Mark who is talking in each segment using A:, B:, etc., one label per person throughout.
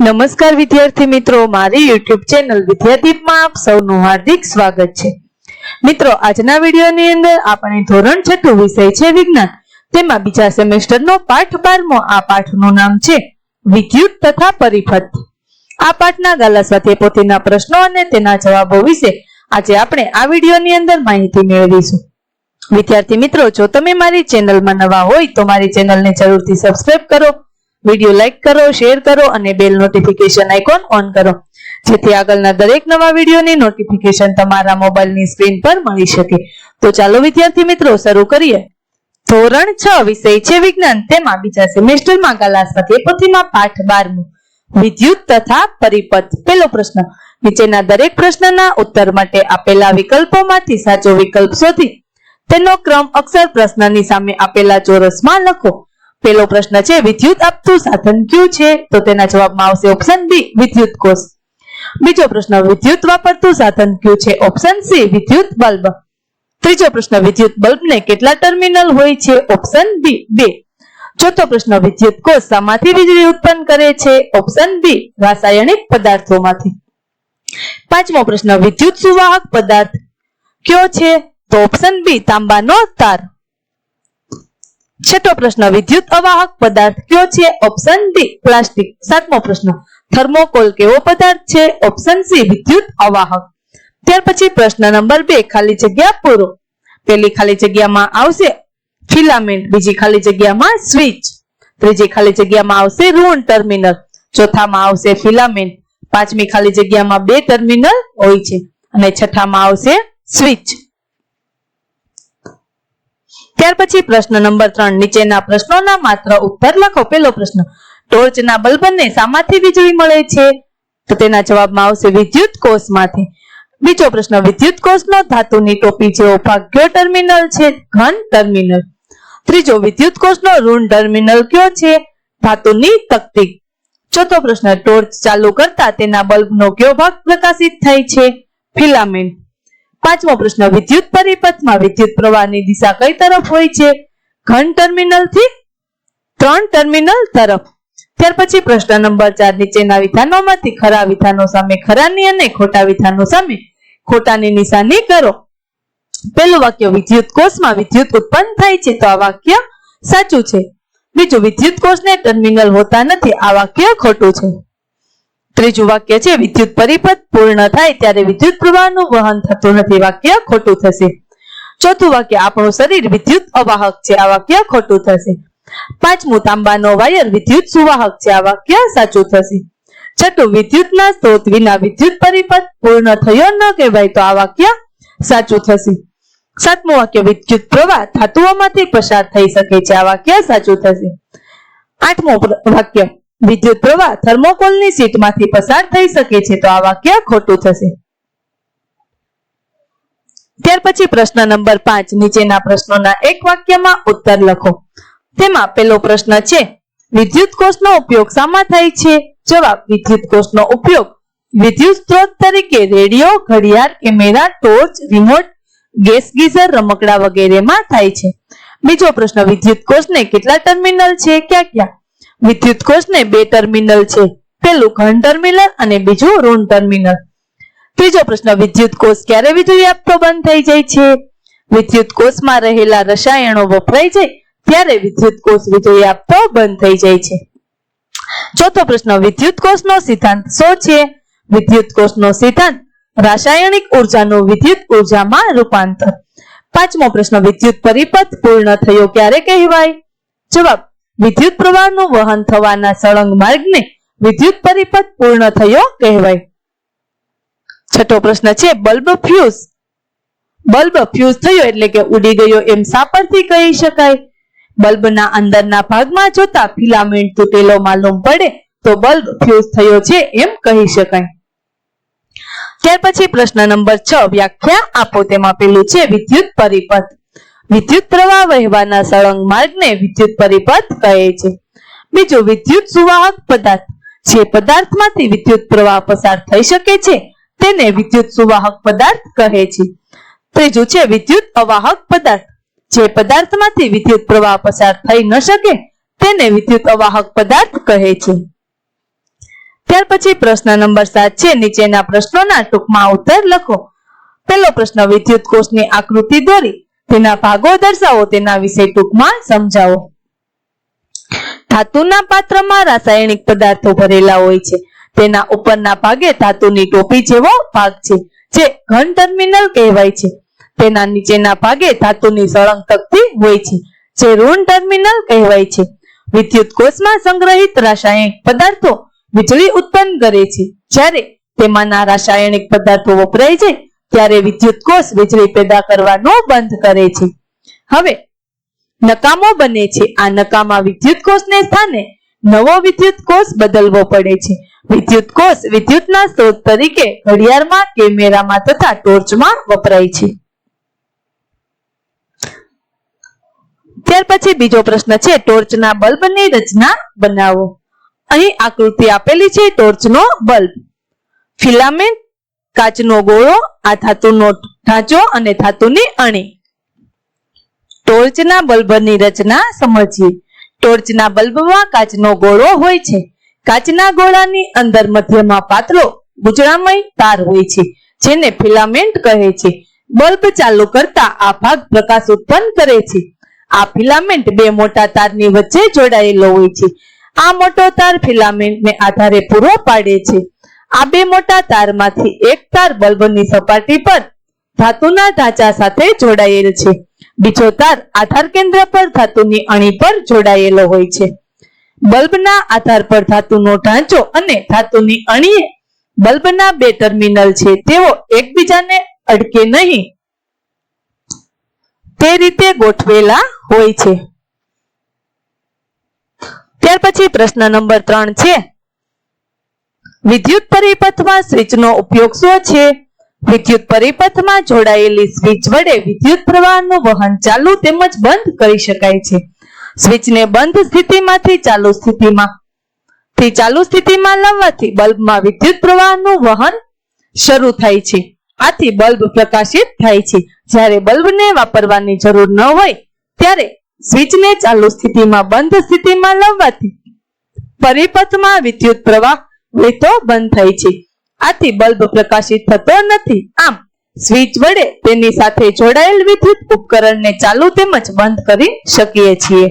A: નમસ્કાર વિદ્યાર્થી મિત્રો, મારી યુટ્યુબ ચેનલ વિદ્યાદીપમાં આપ સૌનું હાર્દિક સ્વાગત છે. મિત્રો, આજના વિડીયોની અંદર આપણે ધોરણ છઠ્ઠું વિષય છે વિજ્ઞાન. તેમાં બીજા સેમેસ્ટરનો પાઠ બારમો, આ પાઠનું નામ છે વિદ્યુત તથા પરિપથ. આ પાઠના ગાલા સાથે પોતેના પ્રશ્નો અને તેના જવાબો વિશે આજે આપણે આ વિડીયોની અંદર માહિતી મેળવીશું. વિદ્યાર્થી મિત્રો, જો તમે મારી ચેનલમાં નવા હોય તો મારી ચેનલને જરૂરથી સબસ્ક્રાઇબ કરો. વીડિયો લાઈક કરો, શેર કરો અને બેલ નોટિફિકેશન આઇકોન ઓન કરો. જેથી આગળના દરેક નવા વિડીયોની નોટિફિકેશન તમારા મોબાઈલની સ્ક્રીન પર મળી શકે. તો ચાલો વિદ્યાર્થી મિત્રો, શરૂ કરીએ. ધોરણ છ, વિષય છે વિજ્ઞાન. તેમાં બીજા સેમેસ્ટરમાં કલા સાથે પોથીમાં પાઠ બારમું. વિદ્યુત તથા પરિપથ. પેલો પ્રશ્ન. નીચેના દરેક પ્રશ્નના ઉત્તર માટે આપેલા વિકલ્પોમાંથી સાચો વિકલ્પ શોધી. તેનો ક્રમ અક્ષર પ્રશ્નની સામે આપેલા ચોરસમાં લખો. પેલો પ્રશ્ન છે, વિદ્યુત આપતું સાધન કયું છે? તો તેના જવાબમાં આવશે ઓપ્શન બી વિદ્યુત કોષ. બીજો પ્રશ્ન, વિદ્યુત વાપરતું સાધન કયું છે? ઓપ્શન સી વિદ્યુત બલ્બ. ત્રીજો પ્રશ્ન, વિદ્યુત બલ્બને કેટલા ટર્મિનલ હોય છે? ઓપ્શન બી બે. ચોથો પ્રશ્ન, વિદ્યુત કોષ શામાંથી વીજળી ઉત્પન્ન કરે છે? ઓપ્શન બી રાસાયણિક પદાર્થોમાંથી. પાંચમો પ્રશ્ન, વિદ્યુત સુવાહક પદાર્થ કયો છે? તો ઓપ્શન બી તાંબાનો તાર. છઠ્ઠો પ્રશ્ન, વિદ્યુત અવાહક પદાર્થ કયો છે? Option D plastic. સાતમો પ્રશ્ન, થર્મોકોલ કેવો પદાર્થ છે? ઓપ્શન સી વિદ્યુત અવાહક. ત્યાર પછી પ્રશ્ન નંબર બે, ખાલી જગ્યા પૂરો. પેલી ખાલી જગ્યામાં આવશે ફિલામેન્ટ, બીજી ખાલી જગ્યામાં સ્વિચ. ત્રીજી ખાલી જગ્યામાં આવશે ઋણ ટર્મિનલ. ચોથામાં આવશે ફિલામેન્ટ. પાંચમી ખાલી જગ્યામાં બે ટર્મિનલ હોય છે. અને છઠ્ઠામાં આવશે સ્વિચ. ત્યાર પછી પ્રશ્ન નંબર ત્રણ. નીચેના પ્રશ્નોના માત્ર ઉત્તર લખો. પેલો પ્રશ્ન, ટોર્ચના બલ્બને શામાંથી વીજળી મળે છે? તો તેના જવાબમાં આવશે વિદ્યુત કોષમાંથી. બીજો પ્રશ્ન, વિદ્યુત કોષનો ધાતુની ટોપી જેવો ભાગ કયો ટર્મિનલ છે? ઘન ટર્મિનલ. ત્રીજો, વિદ્યુત કોષનો ઋણ ટર્મિનલ કયો છે? ધાતુની તકતી. ચોથો પ્રશ્ન, ટોર્ચ ચાલુ કરતા તેના બલ્બનો કયો ભાગ પ્રકાશિત થાય છે? ફિલામેન્ટ. પાંચમો પ્રશ્ન, વિદ્યુત પરિપથમાં વિદ્યુત પ્રવાહની દિશા કઈ તરફ હોય છે? ઘન ટર્મિનલથી ત્રણ ટર્મિનલ તરફ. ત્યાર પછી પ્રશ્ન નંબર ચાર, નીચેના વિધાનોમાંથી ખરા વિધાનો સામે ખરાની અને ખોટા વિધાનો સામે ખોટાની નિશાની કરો. પેલું વાક્ય, વિદ્યુત કોષમાં વિદ્યુત ઉત્પન્ન થાય છે તો આ વાક્ય સાચું છે. બીજું, વિદ્યુત કોષને ટર્મિનલ હોતા નથી, આ વાક્ય ખોટું છે. ત્રીજું વાક્ય છે, વિદ્યુત પરિપથ પૂર્ણ થાય ત્યારે વિદ્યુત પ્રવાહનું વહન થતું નથી. વાક્ય ખોટું થશે. ચોથું વાક્ય, આપણું શરીર વિદ્યુત અવાહક છે. આ વાક્ય ખોટું થશે. પાંચમું, તાંબાનો વાયર વિદ્યુત સુવાહક છે. આ વાક્ય સાચું થશે. છઠ્ઠું, વિદ્યુતના સ્ત્રોત વિના વિદ્યુત પરિપથ પૂર્ણ થયો ન કહેવાય. તો આ વાક્ય સાચું થશે. સાતમું વાક્ય, વિદ્યુત પ્રવાહ ધાતુઓમાંથી પસાર થઈ શકે છે. આ વાક્ય સાચું થશે. આઠમું વાક્ય વિદ્યુત પ્રવાહ થર્મોકોલની શીટમાંથી પસાર થઈ શકે છે તો આ વાક્ય ખોટું થશે. ત્યાર પછી પ્રશ્ન નંબર પાંચ, નીચેના પ્રશ્નોના એક વાક્યમાં ઉત્તર લખો. તેમાં પેલો પ્રશ્ન છે, વિદ્યુત કોષનો ઉપયોગ શામાં થાય છે? જવાબ, વિદ્યુત કોષનો ઉપયોગ વિદ્યુત સ્ત્રોત તરીકે રેડિયો, ઘડિયાળ camera torch, remote, gas, geyser, રમકડા વગેરેમાં થાય છે. બીજો પ્રશ્ન, વિદ્યુત કોષને કેટલા ટર્મિનલ છે? ક્યાં ક્યાં? વિદ્યુત કોષને બે ટર્મિનલ છે. પેલું ઘન ટર્મિનલ અને બીજું ઋણ ટર્મિનલ. ત્રીજો પ્રશ્ન, વિદ્યુત કોષ ક્યારે વીજળી આપતો બંધ થઈ જાય છે? વિદ્યુત કોષમાં રહેલા રસાયણો વપરાય જાય ત્યારે વિદ્યુત કોષ વીજળી આપતો બંધ થઈ જાય છે. ચોથો પ્રશ્ન, વિદ્યુત કોષનો સિદ્ધાંત શું છે? વિદ્યુત કોષનો સિદ્ધાંત, રાસાયણિક ઉર્જાનું વિદ્યુત ઉર્જામાં રૂપાંતર. પાંચમો પ્રશ્ન, વિદ્યુત પરિપથ પૂર્ણ થયો ક્યારે કહેવાય? જવાબ વિદ્યુત પ્રવાહનું વહન થવાના સળંગ માર્ગને વિદ્યુત પરિપથ પૂર્ણ થયો કહેવાય. છઠ્ઠો પ્રશ્ન છે, બલ્બ ફ્યુઝ બલ્બ ફ્યુઝ થયો એટલે કે ઉડી ગયો એમ સાપરથી કહી શકાય. બલ્બના અંદરના ભાગમાં જોતા ફિલામેન્ટ તૂટેલો માલુમ પડે તો બલ્બ ફ્યુઝ થયો છે એમ કહી શકાય. ત્યાર પછી પ્રશ્ન નંબર છ, વ્યાખ્યા આપો. તેમાં પેલું છે, વિદ્યુત પરિપથ. વિદ્યુત પ્રવાહ વહેવાના સળંગ માર્ગને વિદ્યુત પરિપથ કહે છે. બીજું, વિદ્યુત સુવાહક પદાર્થ. જે પદાર્થમાંથી વિદ્યુત પ્રવાહ પસાર થઈ શકે છે, તેને વિદ્યુત સુવાહક પદાર્થ કહે છે. ત્રીજું છે, વિદ્યુત અવાહક પદાર્થ. જે પદાર્થમાંથી વિદ્યુત પ્રવાહ પસાર થઈ ન શકે, તેને વિદ્યુત અવાહક પદાર્થ કહે છે. ત્યાર પછી પ્રશ્ન નંબર સાત છે, નીચેના પ્રશ્નોના ટૂંકમાં ઉત્તર લખો. પહેલો પ્રશ્ન, વિદ્યુત કોષની આકૃતિ દોરી. તેના ભાગો દર્શાવો, તેના વિશે ટૂંકમાં સમજાવો. ધાતુના પાત્રમાં રાસાયણિક પદાર્થો ભરેલા હોય છે. તેના ઉપરના ભાગે ધાતુની ટોપી જેવો ભાગ છે, જે ઘન ટર્મિનલ કહેવાય છે. તેના નીચેના ભાગે ધાતુની સળંગ તકતી હોય છે, જે ઋણ ટર્મિનલ કહેવાય છે. વિદ્યુત કોષમાં સંગ્રહિત રાસાયણિક પદાર્થો વીજળી ઉત્પન્ન કરે છે. જ્યારે તેમાંના રાસાયણિક પદાર્થો વપરાય છે ત્યારે વિદ્યુત કોષ વીજળી પેદા કરવાનું બંધ કરે છે. હવે, નકામો બને છે. આ નકામા વિદ્યુત કોષને સ્થાને નવો વિદ્યુત કોષ બદલવો પડે છે. વિદ્યુત કોષ વિદ્યુતના સ્ત્રોત તરીકે ઘડિયાળમાં, કેમેરામાં તથા ટોર્ચમાં વપરાય છે. ત્યાર પછી બીજો પ્રશ્ન છે, ટોર્ચના બલ્બની રચના બનાવો. અહીં આકૃતિ આપેલી છે ટોર્ચનો બલ્બ. ફિલામેન્ટ કાચનો ગોળો, આ ધાતુનો ઢાંચો અને ધાતુની અણી. ટોર્ચના બલ્બની રચના સમજીએ. ટોર્ચના બલ્બમાં કાચનો ગોળો હોય છે. કાચના ગોળાની અંદર મધ્યમાં પાતળો ગુજરામય તાર હોય છે, જેને ફિલામેન્ટ કહે છે. બલ્બ ચાલુ કરતા આ ભાગ પ્રકાશ ઉત્પન્ન કરે છે. આ ફિલામેન્ટ બે મોટા તારની વચ્ચે જોડાયેલો હોય છે. આ મોટો તાર ફિલામેન્ટને આધારે પૂરો પાડે છે. આ બે મોટા તારમાંથી એક તાર બલ્બની સપાટી પર ધાતુના ઢાંચા સાથે જોડાયેલ છે. બીજો તાર આધાર કેન્દ્ર પર ધાતુની અણી પર જોડાયેલો હોય છે. બલ્બના આધાર પર ધાતુનો ઢાંચો અને ધાતુની અણી બલ્બના બે ટર્મિનલ છે. તેઓ એકબીજાને અડકે નહીં. તે રીતે ગોઠવેલા હોય છે. ત્યાર પછી પ્રશ્ન નંબર ત્રણ છે. વિદ્યુત પરિપથમાં સ્વિચનો ઉપયોગ શું છે? વિદ્યુત પરિપથમાં જોડાયેલી સ્વિચ વડે વિદ્યુત પ્રવાહનું વહન ચાલુ તેમજ બંધ કરી શકાય છે. સ્વિચને બંધ સ્થિતિમાંથી ચાલુ સ્થિતિમાં, થી ચાલુ સ્થિતિમાં લાવવાથી બલ્બમાં વિદ્યુત પ્રવાહનું વહન શરૂ થાય છે. આથી બલ્બ પ્રકાશિત થાય છે. જ્યારે બલ્બને વાપરવાની જરૂર ન હોય, ત્યારે સ્વિચને ચાલુ સ્થિતિમાં બંધ સ્થિતિમાં લાવવાથી પરિપથમાં વિદ્યુત પ્રવાહ વહેતો બંધ થાય છે. આથી બલ્બ પ્રકાશિત થતો નથી. આમ, સ્વિચ વડે તેની સાથે જોડાયેલ વિદ્યુત ઉપકરણને ચાલુ તેમજ બંધ કરી શકીએ છીએ.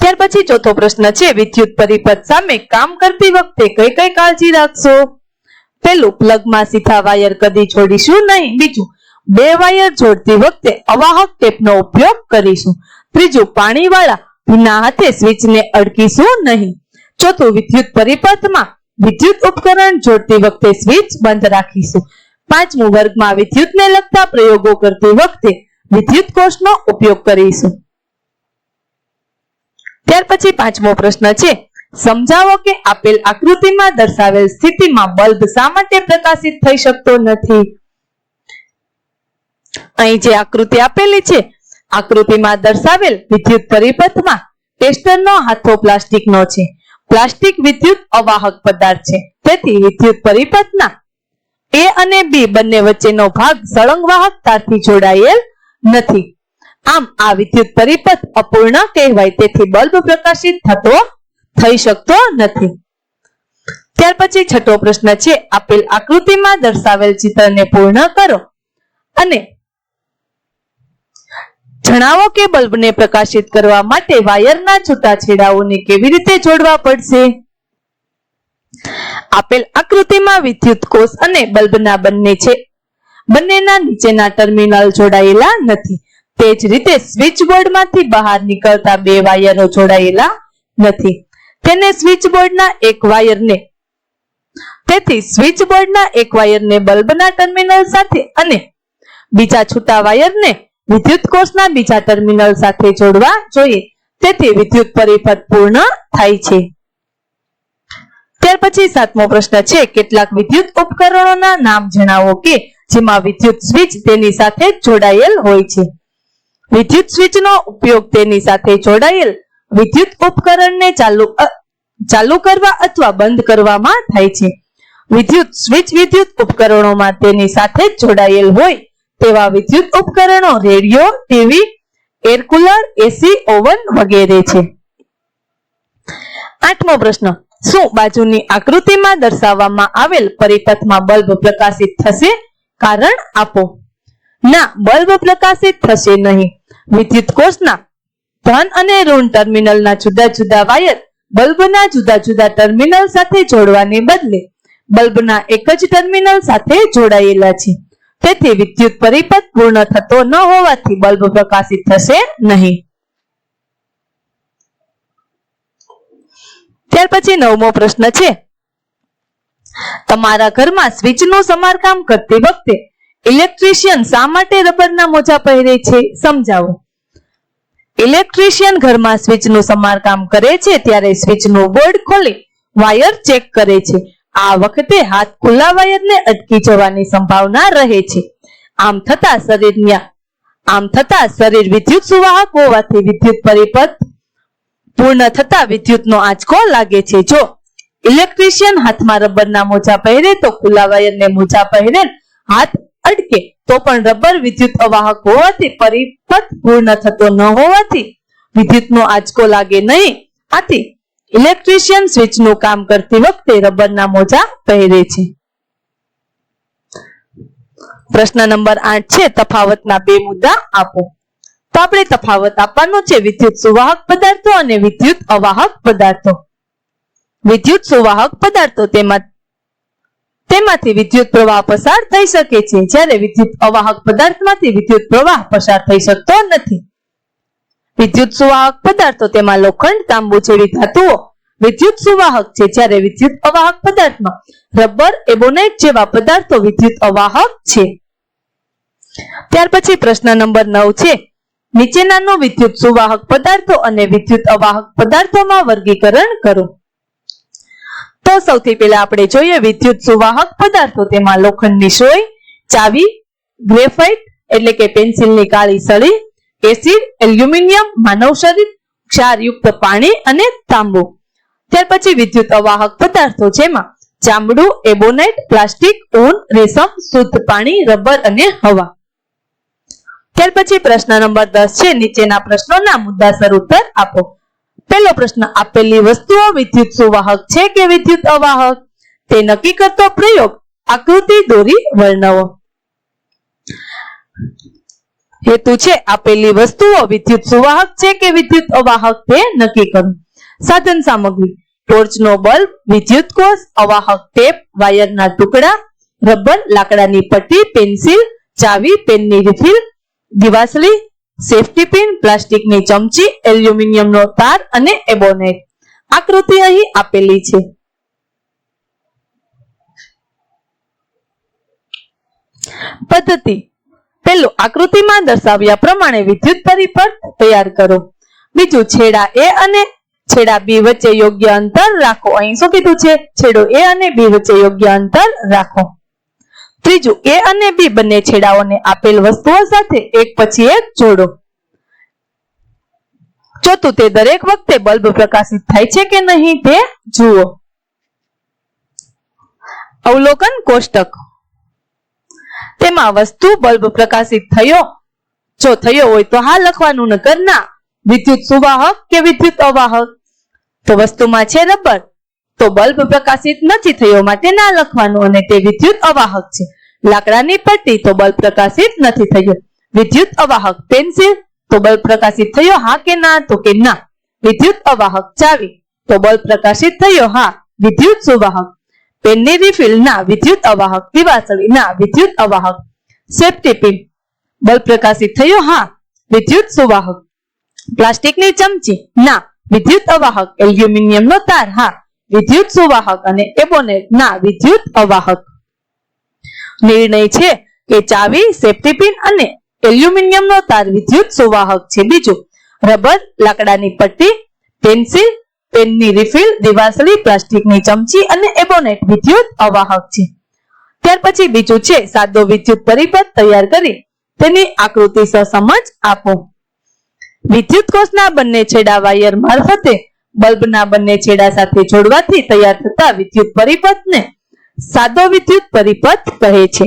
A: ત્યાર પછી ચોથો પ્રશ્ન છે, વિદ્યુત પરિપથ સામે કામ કરતી વખતે કઈ કઈ કાળજી રાખશો? પેલું પ્લગમાં સીધા વાયર કદી જોડીશું નહીં. બીજું, બે વાયર જોડતી વખતે અવાહક ટેપનો ઉપયોગ કરીશું. ત્રીજું, પાણીવાળા ભીના હાથે સ્વિચને અડકીશું નહીં. ચોથું વિદ્યુત પરિપથમાં વિદ્યુત ઉપકરણ જોડતી વખતે સ્વિચ બંધ રાખીશું. પાંચમું વર્ગમાં વિદ્યુતને લગતા પ્રયોગો કરતી વખતે વિદ્યુત કોષનો ઉપયોગ કરીશું. ત્યાર પછી પાંચમો પ્રશ્ન છે, સમજાવો કે આપેલ આકૃતિમાં દર્શાવેલ સ્થિતિમાં બલ્બ શા માટે પ્રકાશિત થઈ શકતો નથી? અહીં જે આકૃતિ આપેલી છે, આકૃતિમાં દર્શાવેલ વિદ્યુત પરિપથમાં ટેસ્ટરનો હાથો પ્લાસ્ટિકનો છે. પ્લાસ્ટિક વિદ્યુત અવાહક પદાર્થ છે. તેથી વિદ્યુત પરિપથના એ અને બી બંને વચ્ચેનો ભાગ સળંગ વાહક તારથી જોડાયેલ નથી. આમ આ વિદ્યુત પરિપથ અપૂર્ણ કહેવાય તેથી બલ્બ પ્રકાશિત થતો થઈ શકતો નથી. ત્યાર પછી છઠ્ઠો પ્રશ્ન છે, આપેલ આકૃતિમાં દર્શાવેલ ચિત્રને પૂર્ણ કરો અને જણાવો કે બલ્બને પ્રકાશિત કરવા માટે વાયરના છૂટાછેડાઓને કેવી રીતે જોડવા પડશે? આપેલ આકૃતિમાં વિદ્યુત કોષ અને બલ્બના બંને છે. બંનેના નીચેના ટર્મિનલ જોડાયેલા નથી. તે જ રીતે સ્વિચ બોર્ડમાંથી બહાર નીકળતા બે વાયરો જોડાયેલા નથી. તેને સ્વિચ બોર્ડના એક વાયરને તેથી સ્વિચ બોર્ડના એક વાયરને બલ્બના ટર્મિનલ સાથે અને બીજા છૂટા વાયરને વિદ્યુત કોષના બીજા ટર્મિનલ સાથે જોડવા જોઈએ. તેથી વિદ્યુત પરિપથ પૂર્ણ થાય છે. ત્યાર પછી સાતમો પ્રશ્ન છે, કેટલાક વિદ્યુત ઉપકરણોના નામ જણાવો કે જેમાં વિદ્યુત સ્વિચ તેની સાથે જોડાયેલ હોય છે. વિદ્યુત સ્વિચનો ઉપયોગ તેની સાથે જોડાયેલ વિદ્યુત ઉપકરણને ચાલુ ચાલુ કરવા અથવા બંધ કરવામાં થાય છે. વિદ્યુત સ્વિચ વિદ્યુત ઉપકરણોમાં તેની સાથે જોડાયેલ હોય તેવા વિદ્યુત ઉપકરણો, radio, TV, air cooler, AC, oven વગેરે છે. આઠમો પ્રશ્ન, શું બાજુની આકૃતિમાં દર્શાવવામાં આવેલ પરિપથમાં બલ્બ પ્રકાશિત થશે? કારણ આપો. ના, બલ્બ પ્રકાશિત થશે નહીં. વિદ્યુત કોષના ધન અને ઋણ ટર્મિનલના જુદા જુદા વાયર બલ્બના જુદા જુદા ટર્મિનલ સાથે જોડવાને બદલે બલ્બના એક જ ટર્મિનલ સાથે જોડાયેલા છે. તેથી વિદ્યુત પરિપથ પૂર્ણ થતો ન હોવાથી બલ્બ પ્રકાશિત થશે નહીં. ત્યાર પછી નવમો પ્રશ્ન છે. તમારા ઘરમાં સ્વિચનું સમારકામ કરતી વખતે ઇલેક્ટ્રિશિયન શા માટે રબરના મોજા પહેરે છે સમજાવો. ઇલેક્ટ્રિશિયન ઘરમાં સ્વિચનું સમારકામ કરે છે ત્યારે સ્વિચનું બોર્ડ ખોલી વાયર ચેક કરે છે. આ વખતે હાથ ખુલ્લા વાયરને અટકી જવાની સંભાવના રહે છે. આમ થતા શરીરના આમ થતા શરીર વિદ્યુત સુવાહક હોવાથી વિદ્યુત પરિપથ પૂર્ણ થતા વિદ્યુતનો આંચકો લાગે છે. જો ઇલેક્ટ્રિશિયન હાથમાં રબરના મોજા પહેરે તો ખુલ્લા વાયરને મોજા પહેરે હાથ અટકે, તો પણ રબર વિદ્યુત અવાહક હોવાથી પરિપથ પૂર્ણ થતો ન હોવાથી વિદ્યુતનો આંચકો લાગે નહીં. આથી ઇલેક્ટ્રિશિયન સ્વિચનું કામ કરતી વખતે રબરના મોજા પહેરે છે. પ્રશ્ન નંબર આઠ છે, તફાવતના બે મુદ્દા આપો. તો આપણે તફાવત આપવાનો છે, વિદ્યુત સુવાહક પદાર્થો અને વિદ્યુત અવાહક પદાર્થો. વિદ્યુત સુવાહક પદાર્થો તેમાં, તેમાંથી વિદ્યુત પ્રવાહ પસાર થઈ શકે છે. જ્યારે વિદ્યુત અવાહક પદાર્થમાંથી વિદ્યુત પ્રવાહ પસાર થઈ શકતો નથી. વિદ્યુત સુવાહક પદાર્થો તેમાં લોખંડ, તાંબુ જેવી ધાતુઓ. વિદ્યુત સુવાહક છે જ્યારે વિદ્યુત અવાહક પદાર્થમાં રબર એબોનેટ જેવા પદાર્થો વિદ્યુત અવાહક છે. ત્યાર પછી પ્રશ્ન નંબર નવ છે. નીચેનાનું વિદ્યુત સુવાહક પદાર્થો અને વિદ્યુત અવાહક પદાર્થોમાં વર્ગીકરણ કરો. તો સૌથી પહેલા આપણે જોઈએ વિદ્યુત સુવાહક પદાર્થો તેમાં લોખંડની સોય, ચાવી, ગ્રેફાઇટ એટલે કે પેન્સિલની કાળી સળી એસિડ, એલ્યુમિનિયમ, માનવ શરીર, ક્ષારયુક્ત પાણી અને તાંબુ. ત્યાર પછી વિદ્યુત અવાહક પદાર્થો જેમાં ચામડું, એબોનાઇટ, પ્લાસ્ટિક, ઊન, રેશમ, શુદ્ધ પાણી, રબર અને હવા. ત્યાર પછી પ્રશ્ન નંબર દસ છે, નીચેના પ્રશ્નોના મુદ્દાસર ઉત્તર આપો. પહેલો પ્રશ્ન, આપેલી વસ્તુઓ વિદ્યુત સુવાહક છે કે વિદ્યુત અવાહક તે નક્કી કરતો પ્રયોગ, આકૃતિ દોરી વર્ણવો. હેતુ છે આપેલી વસ્તુઓ વિદ્યુત સુવાહક છે કે વિદ્યુત અવાહક તે નક્કી કરવું? સાધન સામગ્રી, ટોર્ચનો બલ્બ, વિદ્યુત કોષ, અવાહક ટેપ, વાયરના ટુકડા, રબર, લાકડાની પટ્ટી, પેન્સિલ, ચાવી, પેનની રિફિલ, દિવાસળી, સેફટી પિન, પ્લાસ્ટિકની ચમચી, એલ્યુમિનિયમનો તાર અને એબોનેટ. આકૃતિ અહીં આપેલી છે. પદ્ધતિ પેલું આકૃતિમાં દર્શાવ્યા પ્રમાણે વિદ્યુત પરિપથ તૈયાર કરો. બીજું, છેડા એ અને છેડા બી વચ્ચે યોગ્ય અંતર રાખો. અહીં શું કીધું છે? છેડો એ અને બી વચ્ચે યોગ્ય અંતર રાખો. ત્રીજું એ અને બી બંને છેડાઓને આપેલ વસ્તુઓ સાથે એક પછી એક જોડો. ચોથું, તે દરેક વખતે બલ્બ પ્રકાશિત થાય છે કે નહીં તે જુઓ. અવલોકન કોષ્ટક. તેમાં વસ્તુ બલ્બ પ્રકાશિત થયો. જો થયો હોય તો હા લખવાનું નકર ના. વિદ્યુત સુવાહક કે વિદ્યુત અવાહક? તો વસ્તુમાં છે રબર. તો બલ્બ પ્રકાશિત નથી થયો માટે ના લખવાનું અને તે વિદ્યુત અવાહક છે. લાકડાની પટ્ટી તો બલ્બ પ્રકાશિત નથી થયો. વિદ્યુત અવાહક પેન્સિલ? તો બલ્બ પ્રકાશિત થયો હા કે ના? તો કે ના. વિદ્યુત અવાહક ચાવી? તો બલ્બ પ્રકાશિત થયો હા. વિદ્યુત સુવાહક પેનની રિફિલ વિદ્યુત અવાહક, દિવાસળીના વિદ્યુત અવાહક. સેફ્ટી પિન બલ્બ પ્રકાશિત થયો, હા. વિદ્યુત સુવાહક. પ્લાસ્ટિકની ચમચી, ના. વિદ્યુત અવાહક. એલ્યુમિનિયમનો તાર, હા. વિદ્યુત સુવાહક અને એબોનેટ ના વિદ્યુત અવાહક. નિર્ણય છે કે ચાવી સેફ્ટી પિન અને એલ્યુમિનિયમનો તાર વિદ્યુત સુવાહક છે. બીજું, રબર લાકડાની પટ્ટી, પેન્સિલ પેનની રિફિલ, દિવાસળી, પ્લાસ્ટિકની ચમચી અને એબોનેટ વિદ્યુત અવાહક છે. ત્યાર પછી બીજું છે, સાદો વિદ્યુત પરિપથ તૈયાર કરી તેની આકૃતિ સહસમજ આપો. વિદ્યુત કોષના બંને છેડા વાયર મારફતે બલ્બના બંને છેડા સાથે જોડવાથી તૈયાર થતા વિદ્યુત પરિપથને સાદો વિદ્યુત પરિપથ કહે છે.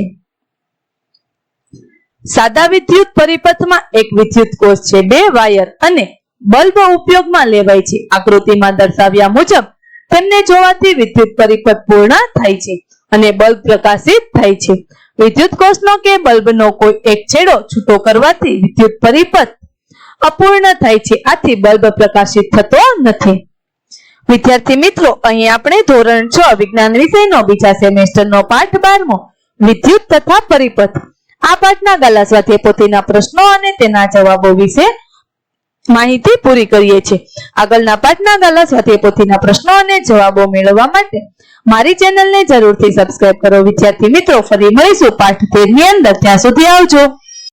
A: સાદા વિદ્યુત પરિપથમાં એક વિદ્યુત કોષ છે, બે વાયર અને બલ્બ ઉપયોગમાં લેવાય છે. આકૃતિમાં દર્શાવ્યા મુજબ તેમને જોવાથી વિદ્યુત પરિપથ પૂર્ણ થાય છે અને બલ્બ પ્રકાશિત થાય છે. વિદ્યુત કોષનો કે બલ્બનો કોઈ એક છેડો છૂટો કરવાથી વિદ્યુત પરિપથ અપૂર્ણ થાય છે. આથી બલ્બ પ્રકાશિત થતો નથી. વિદ્યાર્થી મિત્રો, અહીં આપણે ધોરણ છ વિજ્ઞાન વિષયનો બીજા સેમેસ્ટરનો પાઠ બારમો, વિદ્યુત તથા પરિપથ. આ પાઠના ગાલા સાથે પોથીના પ્રશ્નો અને તેના જવાબો વિશે માહિતી પૂરી કરીએ છીએ. આગળના પાઠના ગાલા સાથે પોથીના પ્રશ્નો અને જવાબો મેળવવા માટે મારી ચેનલને જરૂરથી સબસ્ક્રાઇબ કરો. વિદ્યાર્થી મિત્રો, ફરી મળીશું પાઠ તેરની અંદર. ત્યાં સુધી આવજો.